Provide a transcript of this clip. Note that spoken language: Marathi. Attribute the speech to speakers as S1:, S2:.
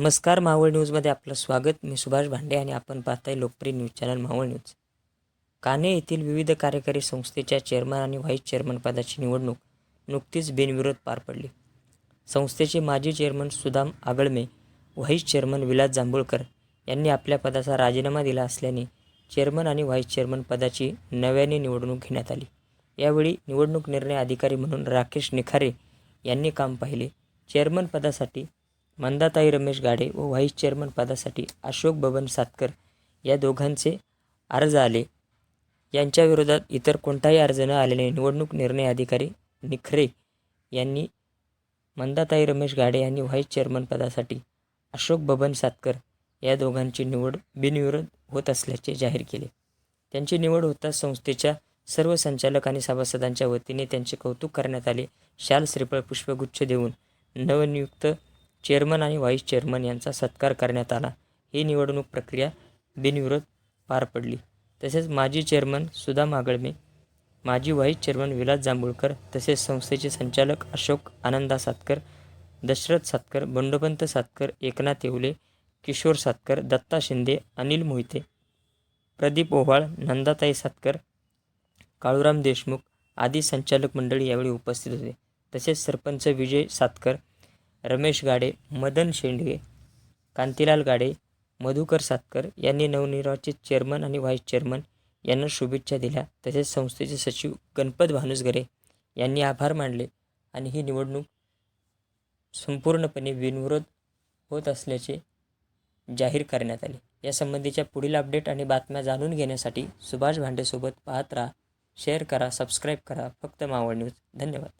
S1: नमस्कार मावळ न्यूजमध्ये आपलं स्वागत. मी सुभाष भांडे आणि आपण पाहताय लोकप्रिय न्यूज चॅनल मावळ न्यूज. काने येथील विविध कार्यकारी संस्थेच्या चेअरमन आणि व्हाईस चेअरमन पदाची निवडणूक नुकतीच बिनविरोध पार पडली. संस्थेचे माजी chairman Sudam Agalme vice chairman Vilas Jambhulkar यांनी आपल्या पदाचा राजीनामा दिला असल्याने चेअरमन आणि व्हाईस चेअरमन पदाची नव्याने निवडणूक घेण्यात आली. यावेळी निवडणूक निर्णय अधिकारी म्हणून राकेश निखारे यांनी काम पाहिले. चेअरमन पदासाठी मंदाताई रमेश गाडे व व्हाईस चेअरमन पदासाठी अशोक बबन सातकर या दोघांचे अर्ज आले. यांच्याविरोधात इतर कोणताही अर्ज न आल्याने निवडणूक निर्णय अधिकारी निखरे यांनी मंदाताई रमेश गाडे यांनी व्हाईस चेअरमन पदासाठी अशोक बबन सातकर या दोघांची निवड बिनविरोध होत असल्याचे जाहीर केले. त्यांची निवड होताच संस्थेच्या सर्व संचालक आणि सभासदांच्या वतीने त्यांचे कौतुक करण्यात आले. शाल श्रीफळ पुष्पगुच्छ देऊन नवनियुक्त चेअरमन आणि व्हाईस चेअरमन यांचा सत्कार करण्यात आला. ही निवडणूक प्रक्रिया बिनविरोध पार पडली. तसेच माजी चेअरमन सुधा मागळमे माजी व्हाईस चेअरमन विलास जांभूळकर तसेच संस्थेचे संचालक अशोक आनंदा सातकर दशरथ सातकर बंडोपंत सातकर एकनाथ येवले किशोर सातकर दत्ता शिंदे अनिल मोहिते प्रदीप ओव्हाळ नंदाताई सातकर काळूराम देशमुख आदी संचालक मंडळी यावेळी उपस्थित होते. तसेच सरपंच विजय सातकर रमेश गाडे मदन शेंडगे कांतीलाल गाडे मधुकर सातकर यांनी नवनिर्वाचित चेअरमन आणि व्हाईस चेअरमन यांना शुभेच्छा दिल्या. तसेच संस्थेचे सचिव गणपत भानुसगरे यांनी आभार मानले आणि ही निवडणूक संपूर्णपणे बिनविरोध होत असल्याचे जाहीर करण्यात आले. यासंबंधीच्या पुढील अपडेट आणि बातम्या जाणून घेण्यासाठी सुभाष भांडेसोबत पाहत राहा शेअर करा सबस्क्राईब करा. फक्त मावळ न्यूज. धन्यवाद.